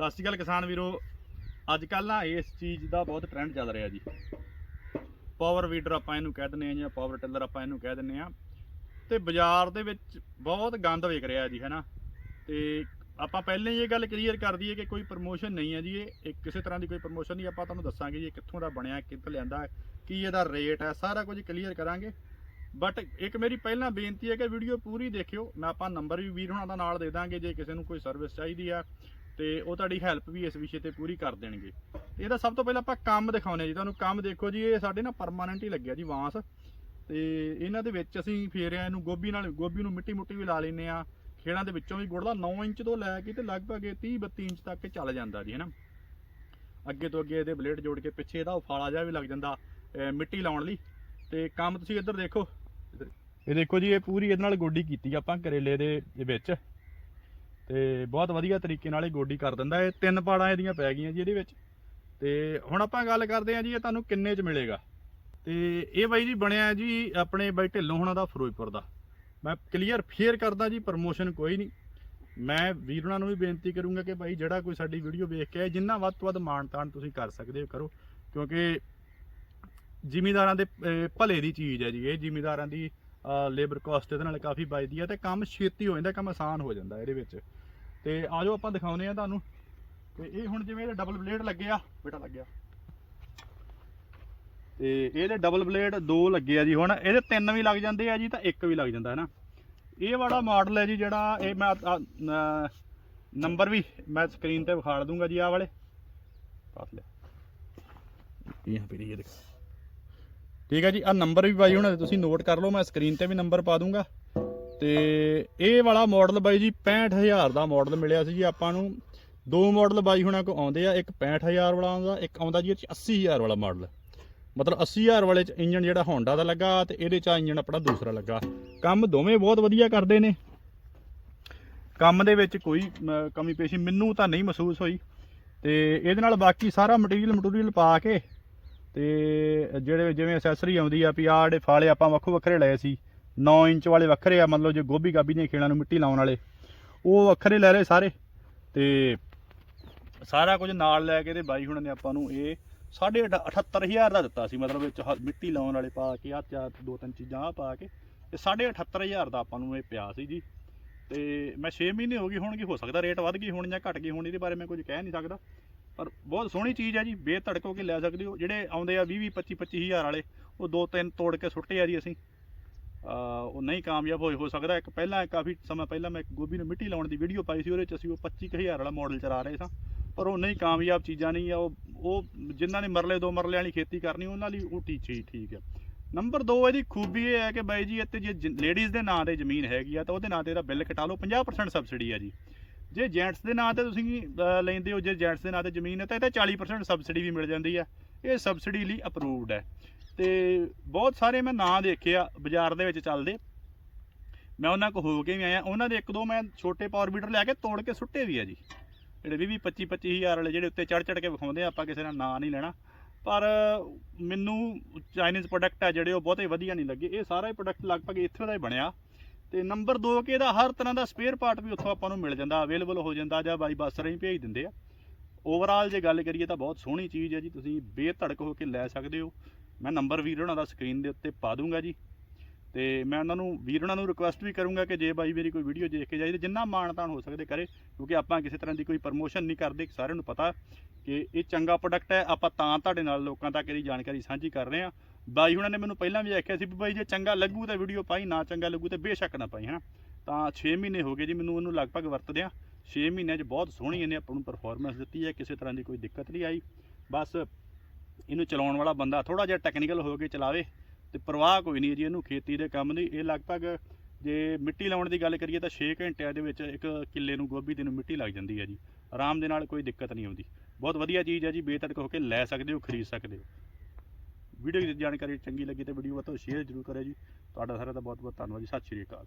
ਸਤਿ ਸ਼੍ਰੀ ਅਕਾਲ ਕਿਸਾਨ ਵੀਰੋ। ਅੱਜ ਕੱਲ ਨਾ ਇਸ ਚੀਜ਼ ਦਾ ਬਹੁਤ ਟ੍ਰੈਂਡ ਚੱਲ ਰਿਹਾ ਜੀ। ਪਾਵਰ ਵੀਡਰ ਆਪਾਂ ਇਹਨੂੰ ਕਹਿ ਦਿੰਦੇ ਆ ਜਾਂ ਪਾਵਰ ਟਿਲਰ ਆਪਾਂ ਇਹਨੂੰ ਕਹਿ ਦਿੰਦੇ ਆ ਤੇ ਬਾਜ਼ਾਰ ਦੇ ਵਿੱਚ ਬਹੁਤ ਗੰਦ ਵਿਕ ਰਿਹਾ ਜੀ, ਹੈਨਾ? ਤੇ ਆਪਾਂ ਪਹਿਲਾਂ ਹੀ ਇਹ ਗੱਲ ਕਲੀਅਰ ਕਰ ਦਈਏ ਕਿ ਕੋਈ ਪ੍ਰਮੋਸ਼ਨ ਨਹੀਂ ਹੈ ਜੀ ਇਹ। ਕਿਸੇ ਤਰ੍ਹਾਂ ਦੀ ਕੋਈ ਪ੍ਰਮੋਸ਼ਨ ਨਹੀਂ। ਆਪਾਂ ਤੁਹਾਨੂੰ ਦੱਸਾਂਗੇ ਜੀ ਇਹ ਕਿੱਥੋਂ ਦਾ ਬਣਿਆ ਕਿੱਥੋਂ ਲਿਆਂਦਾ, ਕੀ ਇਹਦਾ ਰੇਟ ਹੈ, ਸਾਰਾ ਕੁਝ ਕਲੀਅਰ ਕਰਾਂਗੇ। ਬਟ ਇੱਕ ਮੇਰੀ ਪਹਿਲਾਂ ਬੇਨਤੀ ਹੈ ਕਿ ਵੀਡੀਓ ਪੂਰੀ ਦੇਖਿਓ। ਮੈਂ ਆਪਾਂ ਨੰਬਰ ਵੀ ਵੀਰ ਹੁਣਾਂ ਦਾ ਨਾਲ ਦੇ ਦਾਂਗੇ, ਜੇ ਕਿਸੇ ਨੂੰ ਕੋਈ ਸਰਵਿਸ ਚਾਹੀਦੀ ਆ। ਤੇ ਉਹ ਤੁਹਾਡੀ ਹੈਲਪ ਵੀ ਇਸ ਵਿਸ਼ੇ ਤੇ ਪੂਰੀ ਕਰ ਦੇਣਗੇ। ਇਹਦਾ ਸਭ ਤੋਂ ਪਹਿਲਾਂ ਆਪਾਂ ਕੰਮ ਦਿਖਾਉਨੇ ਜੀ। ਤੁਹਾਨੂੰ ਕੰਮ ਦੇਖੋ ਜੀ, ਇਹ ਸਾਡੇ ਨਾ ਪਰਮਾਨੈਂਟ ਹੀ ਲੱਗਿਆ ਜੀ ਵਾਂਸ। ਤੇ ਇਹਨਾਂ ਦੇ ਵਿੱਚ ਅਸੀਂ ਫੇਰਿਆ ਇਹਨੂੰ ਗੋਭੀ ਨਾਲ, ਗੋਭੀ ਨੂੰ ਮਿੱਟੀ ਮੁੱਟੀ ਵੀ ਲਾ ਲੈਨੇ ਆ ਖੇੜਾਂ ਦੇ ਵਿੱਚੋਂ ਵੀ ਗੁੜਦਾ 9 ਇੰਚ ਤੋਂ ਲੈ ਕੇ ਤੇ ਲਗਭਗ ਇਹ 30 32 ਇੰਚ ਤੱਕ ਚੱਲ ਜਾਂਦਾ ਜੀ ਹੈਨਾ ਅੱਗੇ ਤੋਂ ਅੱਗੇ ਇਹਦੇ ਬਲੇਡ ਜੋੜ ਕੇ ਪਿੱਛੇ ਇਹਦਾ ਉਫਾਲਾ ਜਿਹਾ ਵੀ ਲੱਗ ਜਾਂਦਾ ਮਿੱਟੀ ਲਾਉਣ ਲਈ। ਤੇ ਕੰਮ ਤੁਸੀਂ ਇੱਧਰ ਦੇਖੋ। ਇਹ ਦੇਖੋ ਜੀ, ਇਹ ਪੂਰੀ ਇਹਦੇ ਨਾਲ ਗੋਡੀ ਕੀਤੀ ਆਪਾਂ ਕਰੇਲੇ ਦੇ ਵਿੱਚ। ਤੇ ਬਹੁਤ ਵਧੀਆ ਤਰੀਕੇ ਨਾਲ ਇਹ ਗੋਡੀ ਕਰ ਦਿੰਦਾ ਇਹ। ਤਿੰਨ ਪਾੜਾਂ ਇਹਦੀਆਂ ਪੈ ਗਈਆਂ ਜੀ ਇਹਦੇ ਵਿੱਚ। ਤੇ ਹੁਣ ਆਪਾਂ ਗੱਲ ਕਰਦੇ ਹਾਂ ਜੀ ਇਹ ਤੁਹਾਨੂੰ ਕਿੰਨੇ ਚ ਮਿਲੇਗਾ। ਤੇ ਇਹ ਬਾਈ ਜੀ ਬਣਿਆ ਜੀ ਆਪਣੇ ਬਾਈ ਢਿੱਲੋਂ ਹੁਣਾਂ ਦਾ, ਫਿਰੋਜ਼ਪੁਰ ਦਾ। ਮੈਂ ਕਲੀਅਰ ਫੇਅਰ ਕਰਦਾ ਜੀ ਪ੍ਰਮੋਸ਼ਨ ਕੋਈ ਨਹੀਂ। ਮੈਂ ਵੀਰਾਂ ਨੂੰ ਵੀ ਬੇਨਤੀ ਕਰੂੰਗਾ ਕਿ ਭਾਈ ਜਿਹੜਾ ਕੋਈ ਸਾਡੀ ਵੀਡੀਓ ਵੇਖ ਕੇ ਆਏ, ਜਿੰਨਾ ਵੱਧ ਤੋਂ ਵੱਧ ਮਾਣ ਤਾਣ ਤੁਸੀਂ ਕਰ ਸਕਦੇ ਹੋ, ਕਰੋ। ਕਿਉਂਕਿ ਜ਼ਿਮੀਦਾਰਾਂ ਦੇ ਭਲੇ ਦੀ ਚੀਜ਼ ਹੈ ਜੀ ਇਹ। ਜ਼ਿਮੀਦਾਰਾਂ ਦੀ ਲੇਬਰ ਕਾਸਟ ਇਹਦੇ ਨਾਲ ਕਾਫੀ ਬਚਦੀ ਹੈ ਤੇ ਕੰਮ ਛੇਤੀ ਹੋ ਜਾਂਦਾ, ਕੰਮ ਆਸਾਨ ਹੋ ਜਾਂਦਾ ਇਹਦੇ ਵਿੱਚ। ਤੇ ਜਾਓ ਆਪਾਂ ਦਿਖਾਉਨੇ ਆ ਤੁਹਾਨੂੰ। ਤੇ ਇਹ ਹੁਣ ਜਿਵੇਂ ਇਹਦੇ ਡਬਲ ਬਲੇਡ ਲੱਗੇ ਆ, ਬੇਟਾ ਲੱਗਿਆ ਤੇ ਇਹਦੇ ਡਬਲ ਬਲੇਡ ਦੋ ਲੱਗੇ ਆ ਜੀ ਹੁਣ। ਇਹਦੇ ਤਿੰਨ ਵੀ ਲੱਗ ਜਾਂਦੇ ਆ ਜੀ ਤਾਂ ਇੱਕ ਵੀ ਲੱਗ ਜਾਂਦਾ ਹੈ ਨਾ ਇਹ ਵਾਲਾ ਮਾਡਲ ਹੈ ਜੀ ਜਿਹੜਾ ਇਹ ਮੈਂ ਨੰਬਰ ਵੀ ਮੈਂ ਸਕਰੀਨ ਤੇ ਵਿਖਾੜ ਦੂੰਗਾ ਜੀ ਆਹ ਵਾਲੇ। ਪਾਸ ਲੈ ਇਹ ਪੇ ਇਹ ਦੇਖ। ਠੀਕ ਹੈ ਜੀ, ਆ ਨੰਬਰ ਵੀ ਬਾਈ ਹੁਣ ਤੁਸੀਂ ਨੋਟ ਕਰ ਲਓ, ਮੈਂ ਸਕਰੀਨ ਤੇ ਵੀ ਨੰਬਰ ਪਾ ਦੂੰਗਾ। ਤੇ ਇਹ ਵਾਲਾ ਮਾਡਲ ਬਾਈ ਜੀ 65000 ਦਾ ਮਾਡਲ ਮਿਲਿਆ ਸੀ ਜੀ ਆਪਾਂ ਨੂੰ। ਦੋ ਮਾਡਲ ਬਾਈ ਹੁਣਾਂ ਕੋ ਆਉਂਦੇ ਆ ਇੱਕ 65000 ਵਾਲਾ ਆਉਂਦਾ ਇੱਕ ਆਉਂਦਾ ਜੀ ਇਹ 'ਚ 80000 ਵਾਲਾ ਮਾਡਲ ਮਤਲਬ 80000 ਵਾਲੇ ਚ ਇੰਜਨ ਜਿਹੜਾ ਹੋਂਡਾ ਦਾ ਲੱਗਾ ਤੇ ਇਹਦੇ ਚ ਇੰਜਨ ਆਪਣਾ ਦੂਸਰਾ ਲੱਗਾ। ਕੰਮ ਦੋਵੇਂ ਬਹੁਤ ਵਧੀਆ ਕਰਦੇ ਨੇ। ਕੰਮ ਦੇ ਵਿੱਚ ਕੋਈ ਅਮ, ਕਮੀ ਪੇਸ਼ੀ ਮੈਨੂੰ ਤਾਂ ਨਹੀਂ ਮਹਿਸੂਸ ਹੋਈ। ਤੇ ਇਹਦੇ ਨਾਲ ਬਾਕੀ ਸਾਰਾ ਮਟੀਰੀਅਲ ਮਟੀਰੀਅਲ ਪਾ ਕੇ ਤੇ ਜਿਹੜੇ ਜਿਵੇਂ ਐਕਸੈਸਰੀ ਆਉਂਦੀ ਆ ਵੀ ਆਹ ਜਿਹੜੇ ਫਾਲੇ ਆਪਾਂ ਵੱਖੋ ਵੱਖਰੇ ਲਏ ਸੀ 9 ਇੰਚ ਵਾਲੇ ਵੱਖਰੇ ਆ ਮਤਲਬ ਜੇ ਗੋਭੀ ਗਾਭੀ ਦੀਆਂ ਖੇਲਾਂ ਨੂੰ ਮਿੱਟੀ ਲਾਉਣ ਵਾਲੇ, ਉਹ ਵੱਖਰੇ ਲੈ ਲਏ ਸਾਰੇ। ਤੇ ਸਾਰਾ ਕੁਝ ਨਾਲ ਲੈ ਕੇ ਤੇ ਬਾਈ ਹੁਣਾਂ ਨੇ ਆਪਾਂ ਨੂੰ ਇਹ 78000 ਦਾ ਦਿੱਤਾ ਸੀ, ਮਤਲਬ ਵਿੱਚ ਹ- ਮਿੱਟੀ ਲਾਉਣ ਵਾਲੇ ਪਾ ਕੇ ਆ ਚਾਰ ਦੋ ਤਿੰਨ ਚੀਜ਼ਾਂ ਆ ਪਾ ਕੇ, ਤੇ 78000 ਦਾ ਆਪਾਂ ਨੂੰ ਇਹ ਪਿਆ ਸੀ ਜੀ। ਤੇ ਮੈਂ 6 ਮਹੀਨੇ ਹੋ ਗਏ ਹੋਣਗੇ, ਹੋ ਸਕਦਾ ਰੇਟ ਵੱਧ ਗਈ ਹੋਣ ਜਾਂ ਘਟ ਗਈ ਹੋਣ, ਇਹਦੇ ਬਾਰੇ ਮੈਂ ਕੁਝ ਕਹਿ ਨਹੀਂ ਸਕਦਾ। ਪਰ ਬਹੁਤ ਸੋਹਣੀ ਚੀਜ਼ ਹੈ ਜੀ ਬੇਧੜਕ ਹੋ ਕੇ ਲੈ ਸਕਦੇ ਹੋ। ਜਿਹੜੇ ਆਉਂਦੇ ਆ 20 20 25 25000 ਵਾਲੇ, ਉਹ ਦੋ ਤਿੰਨ ਤੋੜ ਕੇ ਸੁੱਟੇ ਆ ਜੀ ਅਸੀਂ। ਉਹ ਨਹੀਂ ਕਾਮਯਾਬ ਹੋਏ, ਹੋ ਸਕਦਾ ਇੱਕ ਪਹਿਲਾਂ ਕਾਫੀ ਸਮਾਂ ਪਹਿਲਾਂ ਮੈਂ ਇੱਕ ਗੋਭੀ ਨੂੰ ਮਿੱਟੀ ਲਾਉਣ ਦੀ ਵੀਡੀਓ ਪਾਈ ਸੀ, ਉਹਦੇ ਚ ਅਸੀਂ ਉਹ 25000 ਵਾਲਾ ਮਾਡਲ ਚਲਾ ਰਹੇ ਸਾਂ। ਪਰ ਉਹ ਨਹੀਂ ਕਾਮਯਾਬ, ਚੀਜ਼ਾਂ ਨਹੀਂ ਆ, ਉਹ ਉਹ ਜਿਨ੍ਹਾਂ ਨੇ ਮਰਲੇ, ਦੋ ਮਰਲੇ ਵਾਲੀ ਖੇਤੀ ਕਰਨੀ, ਉਹਨਾਂ ਲਈ ਉਹ ਟੀ ਹੀ ਠੀਕ ਹੈ ਨੰਬਰ 2 ਇਹਦੀ ਖੂਬੀ ਇਹ ਹੈ ਕਿ ਬਾਈ ਜੀ, ਇੱਥੇ ਜੇ ਲੇਡੀਜ਼ ਦੇ ਨਾਂ ਤੇ ਜ਼ਮੀਨ ਹੈਗੀ ਆ, ਤਾਂ ਉਹਦੇ ਨਾਂ ਤੇ ਇਹਦਾ ਬਿੱਲ ਕਟਾ ਲਓ 50% ਸਬਸਿਡੀ ਆ ਜੀ। ਜੇ ਜੈਂਟਸ ਦੇ ਨਾਂ ਤੇ ਤੁਸੀਂ ਲੈਂਦੇ ਹੋ, ਜੇ ਜੈਂਟਸ ਦੇ ਨਾਂ ਤੇ ਜ਼ਮੀਨ ਹੈ, ਤਾਂ ਇਹਦੇ 40% ਸਬਸਿਡੀ ਵੀ ਮਿਲ ਜਾਂਦੀ ਆ। ਇਹ ਸਬਸਿਡੀ ਲਈ ਅਪਰੂਵਡ ਹੈ। ਤੇ ਬਹੁਤ ਸਾਰੇ ਮੈਂ ਨਾਂ ਦੇਖੇ ਆ ਬਾਜ਼ਾਰ ਦੇ ਵਿੱਚ ਚੱਲਦੇ। ਮੈਂ ਉਹਨਾਂ ਕੋ ਹੋ ਕੇ ਵੀ ਆਇਆ। ਉਹਨਾਂ ਦੇ ਇੱਕ ਦੋ ਮੈਂ ਛੋਟੇ ਪਾਵਰ ਬੀਟਰ ਲਿਆ ਕੇ ਤੋੜ ਕੇ ਸੁੱਟੇ ਵੀ ਆ ਜੀ। ਜਿਹੜੇ 20 25 25000 ਵਾਲੇ ਜਿਹੜੇ ਉੱਤੇ ਚੜ ਚੜ ਕੇ ਵਿਖਾਉਂਦੇ ਆ, ਆਪਾਂ ਕਿਸੇ ਦਾ ਨਾਂ ਨਹੀਂ ਲੈਣਾ। ਪਰ ਮੈਨੂੰ ਚਾਈਨੀਜ਼ ਪ੍ਰੋਡਕਟ ਆ ਜਿਹੜੇ ਉਹ ਬਹੁਤੇ ਵਧੀਆ ਨਹੀਂ ਲੱਗੇ। ਇਹ ਸਾਰਾ ਹੀ ਪ੍ਰੋਡਕਟ ਲਗਭਗ ਇੱਥੇ ਦਾ ਹੀ ਬਣਿਆ। ਤੇ ਨੰਬਰ 2 ਕਿ ਇਹਦਾ ਹਰ ਤਰ੍ਹਾਂ ਦਾ ਸਪੇਅਰ ਪਾਰਟ ਵੀ ਉੱਥੋਂ ਆਪਾਂ ਨੂੰ ਮਿਲ ਜਾਂਦਾ। ਅਵੇਲੇਬਲ ਹੋ ਜਾਂਦਾ ਜਾਂ ਬਾਈ ਬੱਸ ਰਾਹੀਂ ਭੇਜ ਦਿੰਦੇ ਆ। ਓਵਰਆਲ ਜੇ ਗੱਲ ਕਰੀਏ ਤਾਂ ਬਹੁਤ ਸੋਹਣੀ ਚੀਜ਼ ਹੈ ਜੀ। ਤੁਸੀਂ ਬੇਧੜਕ ਹੋ ਕੇ ਲੈ ਸਕਦੇ ਹੋ। ਮੈਂ ਨੰਬਰ ਵੀਰ ਉਹਨਾਂ ਦਾ ਸਕਰੀਨ ਦੇ ਉੱਤੇ ਪਾ ਦੂੰਗਾ ਜੀ। ਤੇ ਮੈਂ ਉਹਨਾਂ ਨੂੰ, ਵੀਰ ਉਹਨਾਂ ਨੂੰ ਰਿਕੁਐਸਟ ਵੀ ਕਰੂੰਗਾ ਕਿ ਜੇ ਬਾਈ ਮੇਰੀ ਕੋਈ ਵੀਡੀਓ ਦੇਖ ਕੇ ਜਾਈ ਤੇ ਜਿੰਨਾ ਮਾਣ ਤਾਣ ਹੋ ਸਕਦੇ ਕਰੇ, ਕਿਉਂਕਿ ਆਪਾਂ ਕਿਸੇ ਤਰ੍ਹਾਂ ਦੀ ਕੋਈ ਪ੍ਰਮੋਸ਼ਨ ਨਹੀਂ ਕਰਦੇ, ਸਾਰਿਆਂ ਨੂੰ ਪਤਾ ਕਿ ਇਹ ਚੰਗਾ ਪ੍ਰੋਡਕਟ ਹੈ, ਆਪਾਂ ਤਾਂ ਤੁਹਾਡੇ ਨਾਲ ਲੋਕਾਂ ਤੱਕ ਇਹਦੀ ਜਾਣਕਾਰੀ ਸਾਂਝੀ ਕਰ ਰਹੇ ਹਾਂ। ਬਾਈ ਉਹਨਾਂ ਨੇ ਮੈਨੂੰ ਪਹਿਲਾਂ ਵੀ ਆਖਿਆ ਸੀ ਵੀ ਬਾਈ ਜੇ ਚੰਗਾ ਲੱਗੂ ਤਾਂ ਵੀਡੀਓ ਪਾਈ, ਨਾ ਚੰਗਾ ਲੱਗੂ ਤੇ ਬੇਸ਼ੱਕ ਨਾ ਪਾਈ, ਹਨਾ। ਤਾਂ 6 ਮਹੀਨੇ ਹੋ ਗਏ ਜੀ, ਮੈਨੂੰ ਉਹਨੂੰ ਲਗਭਗ ਵਰਤਦਿਆਂ। 6 ਮਹੀਨਿਆਂ 'ਚ ਬਹੁਤ ਸੋਹਣੀ ਇਹਨੇ ਆਪਾਂ ਨੂੰ ਪਰਫਾਰਮੈਂਸ ਦਿੱਤੀ ਹੈ, ਕਿਸੇ ਤਰ੍ਹਾਂ ਦੀ ਕੋਈ ਦਿੱਕਤ ਨਹੀਂ ਆਈ। ਬਸ ਇਹਨੂੰ ਚਲਾਉਣ ਵਾਲਾ ਬੰਦਾ ਥੋੜਾ ਜਿਹਾ ਟੈਕਨੀਕਲ ਹੋ ਕੇ ਚਲਾਵੇ ਤੇ ਪਰਵਾਹ ਕੋਈ ਨਹੀਂ ਜੀ ਇਹਨੂੰ ਖੇਤੀ ਦੇ ਕੰਮ ਦੀ। ਇਹ ਲਗਭਗ ਜੇ ਮਿੱਟੀ ਲਾਉਣ ਦੀ ਗੱਲ ਕਰੀਏ ਤਾਂ 6 ਘੰਟਿਆਂ ਦੇ ਵਿੱਚ ਇੱਕ ਕਿੱਲੇ ਨੂੰ ਗੋਭੀ ਦੇ ਨੂੰ ਮਿੱਟੀ ਲੱਗ ਜਾਂਦੀ ਹੈ ਜੀ। ਆਰਾਮ ਦੇ ਨਾਲ ਕੋਈ ਦਿੱਕਤ ਨਹੀਂ ਆਉਂਦੀ। ਬਹੁਤ ਵਧੀਆ ਚੀਜ਼ ਹੈ ਜੀ, ਬੇਤੜਕ ਹੋ ਕੇ ਲੈ ਸਕਦੇ ਹੋ, ਖਰੀਦ ਸਕਦੇ ਹੋ। ਵੀਡੀਓ ਦੀ ਜਾਣਕਾਰੀ ਚੰਗੀ ਲੱਗੀ ਤਾਂ ਵੀਡੀਓ ਵੱਧ ਤੋਂ ਸ਼ੇਅਰ ਜ਼ਰੂਰ ਕਰਿਓ ਜੀ। ਤੁਹਾਡਾ ਸਾਰਿਆਂ ਦਾ ਬਹੁਤ ਬਹੁਤ ਧੰਨਵਾਦ ਜੀ। ਸਤਿ ਸ਼੍ਰੀ ਅਕਾਲ।